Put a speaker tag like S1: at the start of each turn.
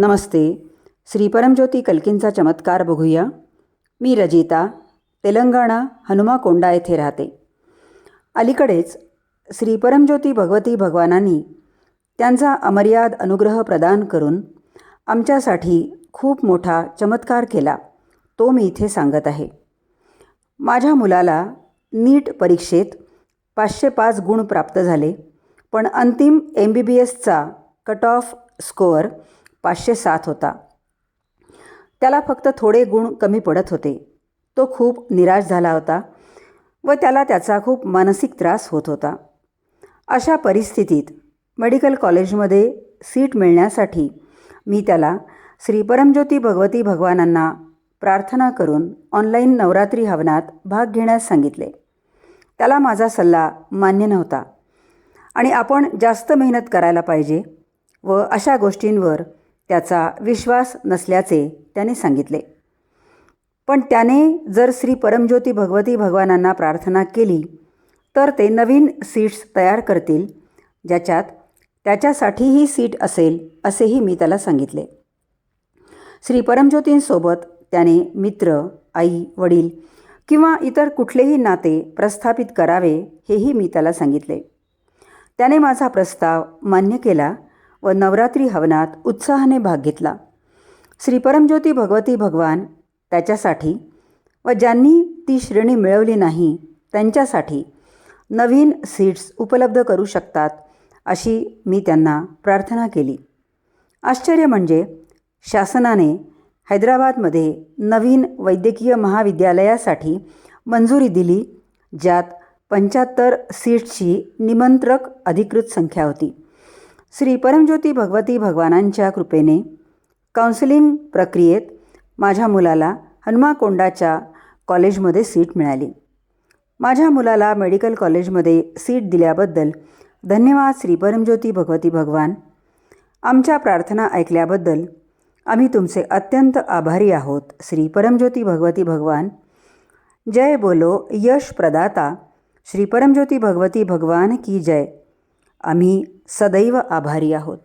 S1: नमस्ते. श्री परमज्योती कल्कींचा चमत्कार बघूया. मी रजिता तेलंगणा हनुमाकोंडा येथे राहते. अलीकडेच श्री परमज्योती भगवती भगवानांनी त्यांचा अमर्याद अनुग्रह प्रदान करून आमच्यासाठी खूप मोठा चमत्कार केला तो मी इथे सांगत आहे. माझ्या मुलाला नीट परीक्षेत पाचशे पाच गुण प्राप्त झाले पण अंतिम एम बी बी एसचा कट ऑफ स्कोअर पाचशे सात होता. त्याला फक्त थोडे गुण कमी पडत होते. तो खूप निराश झाला होता व त्याला त्याचा खूप मानसिक त्रास होत होता. अशा परिस्थितीत मेडिकल कॉलेजमध्ये सीट मिळण्यासाठी मी त्याला श्री परमज्योती भगवती भगवानांना प्रार्थना करून ऑनलाईन नवरात्री हवनात भाग घेण्यास सांगितले. त्याला माझा सल्ला मान्य नव्हता. आणि आपण जास्त मेहनत करायला पाहिजे व अशा गोष्टींवर त्याचा विश्वास नसल्याचे त्याने सांगितले. पण त्याने जर श्री परमज्योती भगवती भगवानांना प्रार्थना केली तर ते नवीन सीट्स तयार करतील ज्याच्यात त्याच्यासाठीही सीट असेल असेही मी त्याला सांगितले. श्री परमज्योतींसोबत त्याने मित्र आई वडील किंवा इतर कुठलेही नाते प्रस्थापित करावे हेही मी त्याला सांगितले. त्याने माझा प्रस्ताव मान्य केला व नवरात्री हवनात उत्साहाने भाग घेतला. श्री परमज्योती भगवती भगवान त्याच्यासाठी व ज्यांनी ती श्रेणी मिळवली नाही त्यांच्यासाठी नवीन सीट्स उपलब्ध करू शकतात अशी मी त्यांना प्रार्थना केली. आश्चर्य म्हणजे शासनाने हैदराबादमध्ये नवीन वैद्यकीय महाविद्यालयासाठी मंजुरी दिली ज्यात पंच्याहत्तर सीट्सची निमंत्रक अधिकृत संख्या होती. श्री परमज्योती भगवती भगवानांच्या कृपेने काउन्सिलिंग प्रक्रियेत माझ्या मुलाला हनुमाकोंडाच्या कॉलेजमध्ये सीट मिळाली. माझ्या मुलाला मेडिकल कॉलेजमध्ये सीट दिल्याबद्दल धन्यवाद श्री परमज्योती भगवती भगवान. आमच्या प्रार्थना ऐकल्याबद्दल आम्ही तुमचे अत्यंत आभारी आहोत श्री परमज्योती भगवती भगवान. जय बोलो यश प्रदाता. श्री परमज्योती भगवती भगवान की जय. आम्ही सदैव आभारी आहोत.